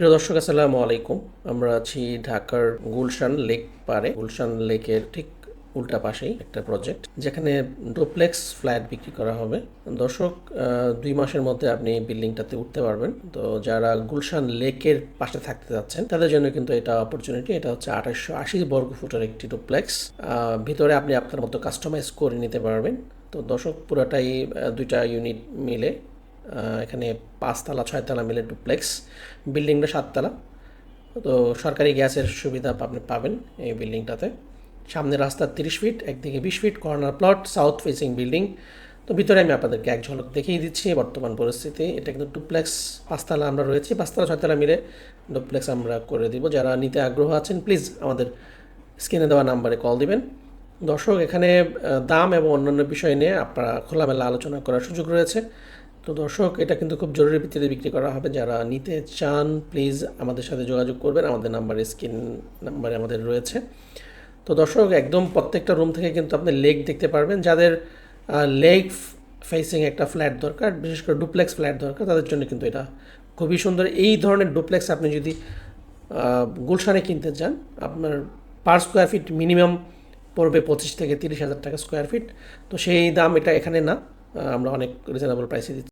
প্রিয় দর্শক, আসসালামু আলাইকুম। আমরা আছি ঢাকার গুলশান লেক পারে গুলশান লেকের ঠিক উল্টা পাশেই একটা প্রজেক্ট যেখানে ডুপ্লেক্স ফ্ল্যাট বিক্রি করা হবে। দর্শক দুই মাসের মধ্যে আপনি বিল্ডিংটাতে উঠতে পারবেন। তো যারা গুলশান লেকের পাশে থাকতে যাচ্ছেন, তাদের জন্য কিন্তু এটা অপরচুনিটি এটা হচ্ছে আঠাশশো আশি বর্গ ফুটের একটি ডুপ্লেক্স ভিতরে আপনি আপনার মতো কাস্টমাইজ করে নিতে পারবেন। তো দর্শক, পুরোটাই দুইটা ইউনিট মিলে এখানে পাঁচতলা, ছয়তলা মিলে ডুপ্লেক্স। বিল্ডিংটা সাততলা। তো সরকারি গ্যাসের সুবিধা আপনি পাবেন এই বিল্ডিংটাতে। সামনে রাস্তা তিরিশ ফিট, একদিকে বিশ feet, corner plot, south facing building. তো ভিতরে আমি আপনাদেরকে এক ঝলক দেখিয়ে দিচ্ছি বর্তমান পরিস্থিতি। এটা কিন্তু ডুপ্লেক্স, পাঁচতলা আমরা রয়েছি। পাঁচতলা, ছয়তলা মিলে ডুপ্লেক্স আমরা করে দিব। যারা নিতে আগ্রহ আছেন, প্লিজ আমাদের স্ক্রিনে দেওয়া নাম্বারে কল দিবেন। দর্শক, এখানে দাম এবং অন্যান্য বিষয় নিয়ে আপনারা খোলামেলা আলোচনা করার সুযোগ রয়েছে। তো দর্শক, এটা কিন্তু খুব জরুরি ভিত্তিতে বিক্রি করা হবে। যারা নিতে চান প্লিজ আমাদের সাথে যোগাযোগ করবেন। আমাদের নাম্বারে স্ক্রিন নাম্বারে আমাদের রয়েছে। তো দর্শক, একদম প্রত্যেকটা রুম থেকে কিন্তু আপনি লেক দেখতে পারবেন। যাদের লেক ফেসিং একটা ফ্ল্যাট দরকার, বিশেষ করে ডুপ্লেক্স ফ্ল্যাট দরকার, তাদের জন্য কিন্তু এটা খুবই সুন্দর। এই ধরনের ডুপ্লেক্স আপনি যদি গুলশানে কিনতে চান, আপনার পার স্কোয়ার ফিট মিনিমাম পড়বে পঁচিশ থেকে তিরিশ হাজার টাকা স্কোয়ার ফিট তো সেই দাম এটা এখানে না। আমরা অনেক রিজনেবল প্রাইসে দিচ্ছি।